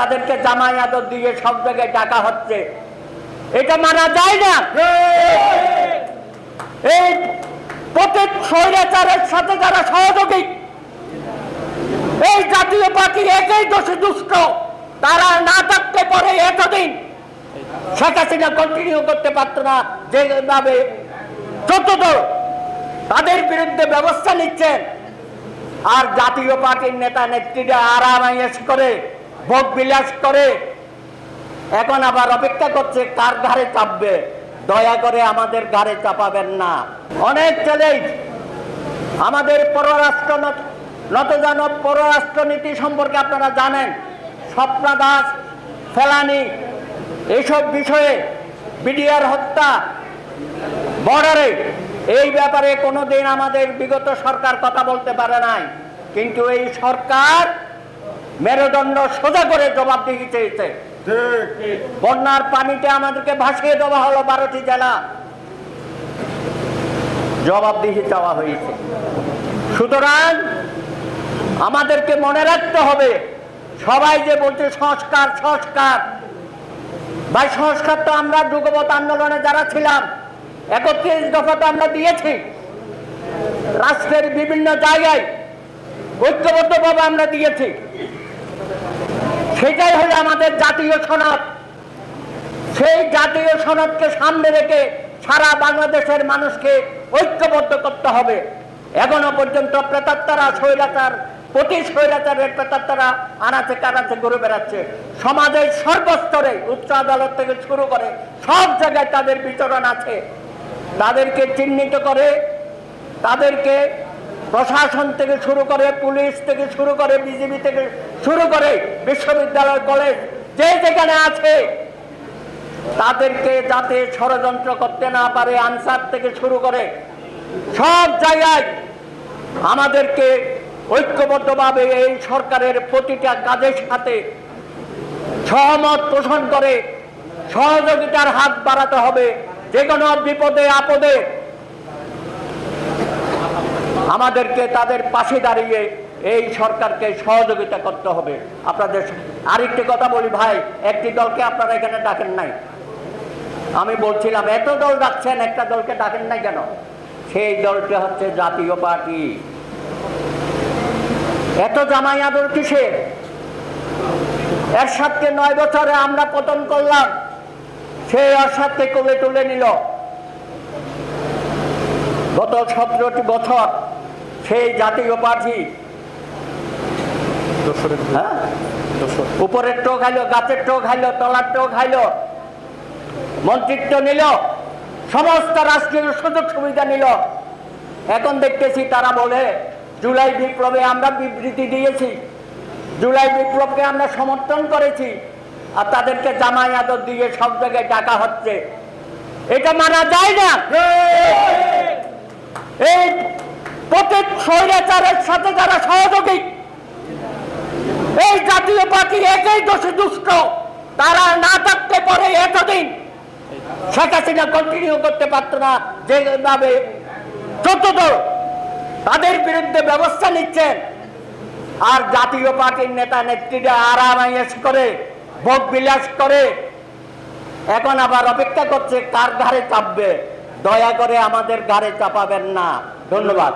তাদেরকে জামাই আদর দিয়ে সব জায়গায় ডাকা হচ্ছে। এটা মানা যায় না। এই প্রত্যেক স্বৈরাচারের সাথে যারা সহযোগী, এই জাতীয় পার্টি একই দোষে, দুষ্ট। তারা না থাকতে পারে এতদিন। শেখ হাসিনা কন্টিনিউ করতে পারতো না, যেভাবে চোদ্দ তাদের বিরুদ্ধে ব্যবস্থা নিচ্ছেন। আর জাতীয় পার্টির নেতা নেত্রীরা আরামাইশ করে ভোগ বিলাস করে। এখন আবার অপেক্ষা করছে, কার ঘাড়ে চাপবে? দয়া করে আমাদের ঘাড়ে চাপাবেন না। অনেক চ্যালেঞ্জ আমাদের পররাষ্ট্র নত- নতজানব পররাষ্ট্রনীতি সম্পর্কে আপনারা জানেন। স্বপ্না দাস, ফেলানি এইসব বিষয়ে বিডিআর হত্যা বর্ডারে এই ব্যাপারে কোনোদিন আমাদের বিগত সরকার কথা বলতে পারে নাই। কিন্তু এই সরকার মেরুদণ্ড সোজা করে জবাবদিহি চেয়েছে বন্যার পানিতে আমাদেরকে ভাসিয়ে দেওয়া হলো বারোটি জেলা। জবাবদিহি চাওয়া হয়েছে। সুতরাং আমাদেরকে মনে রাখতে হবে সবাই যে বলছে সংস্কার সংস্কার। ভাই সংস্কার তো আমরা যুগবত আন্দোলনে যারা ছিলাম একত্রিশ দফা তো আমরা দিয়েছি। রাষ্ট্রের বিভিন্ন জায়গায় ঐক্যবদ্ধভাবে আমরা দিয়েছি। সেটাই হলো আমাদের জাতীয় সনদ। সেই জাতীয় সনদকে সামনে রেখে সারা বাংলাদেশের মানুষকে ঐক্যবদ্ধ করতে হবে। এখনও পর্যন্ত প্রেতাত্মারা, স্বৈরাচার, প্রতি স্বৈরাচারের প্রেতাত্মারা আনাচে কানাচে ঘুরে বেড়াচ্ছে। সমাজের সর্বস্তরে উচ্চ আদালত থেকে শুরু করে সব জায়গায় তাদের বিচরণ আছে। তাদেরকে চিহ্নিত করে, তাদেরকে প্রশাসন থেকে শুরু করে পুলিশ থেকে শুরু করে বিজেপি থেকে শুরু করে বিশ্ববিদ্যালয়, কলেজ, যে যেখানে আছে, তাদেরকে যাতে ষড়যন্ত্র করতে না পারে, আনসার থেকে শুরু করে সব জায়গায় আমাদেরকে ঐক্যবদ্ধভাবে এই সরকারের প্রতিটা কাজের সাথে সহমত পোষণ করে সহযোগিতার হাত বাড়াতে হবে। যে কোনো বিপদে, আপদে আমাদেরকে তাদের পাশে দাঁড়িয়ে এই সরকারকে সহযোগিতা করতে হবে। আপনাদের আরেকটি কথা বলি ভাই, একটি দলকে আপনারা এখানে ডাকেন নাই। আমি বলছিলাম, এত দল ডাকছেন, একটা দলকে ডাকেন নাই কেন? সেই দলটি হচ্ছে জাতীয় পার্টি। এত জামাই আদর কিসের? এরশাদকে নয় বছরে আমরা পতন করলাম। সেই এরশাদকে কোলে তুলে নিল। গত সতেরোটি বছর সেই জাতীয় পার্টি। হ্যাঁ? উপরের টো খাইলো গাছের টো খাইলো তলার টো খাইলো। মন্ত্রিত্ব নিল সমস্ত রাষ্ট্রীয় সুযোগ সুবিধা নিল। এখন দেখতেছি তারা বলে জুলাই বিপ্লবে আমরা বিবৃতি দিয়েছি। জুলাই বিপ্লবকে আমরা সমর্থন করেছি। আর তাদেরকে জামাই আদর দিয়ে সব জায়গায় ডাকা হচ্ছে। এটা মানা যায় না। এই প্রত্যেক স্বৈরাচারের সাথে যারা সহযোগী, এই জাতীয় পার্টি একই দোষে, দুষ্ট। তারা না থাকতে পারে এতদিন। শেখ হাসিনা কন্টিনিউ করতে পারতো না, যেভাবে চোদ্দ তাদের বিরুদ্ধে ব্যবস্থা নিচ্ছেন। আর জাতীয় পার্টির নেতা নেত্রীরা আরামাইশ করে ভোগ বিলাস করে, এখন আবার অপেক্ষা করছে কার ঘাড়ে চাপবে। দয়া করে আমাদের ঘাড়ে চাপাবেন না। ধন্যবাদ।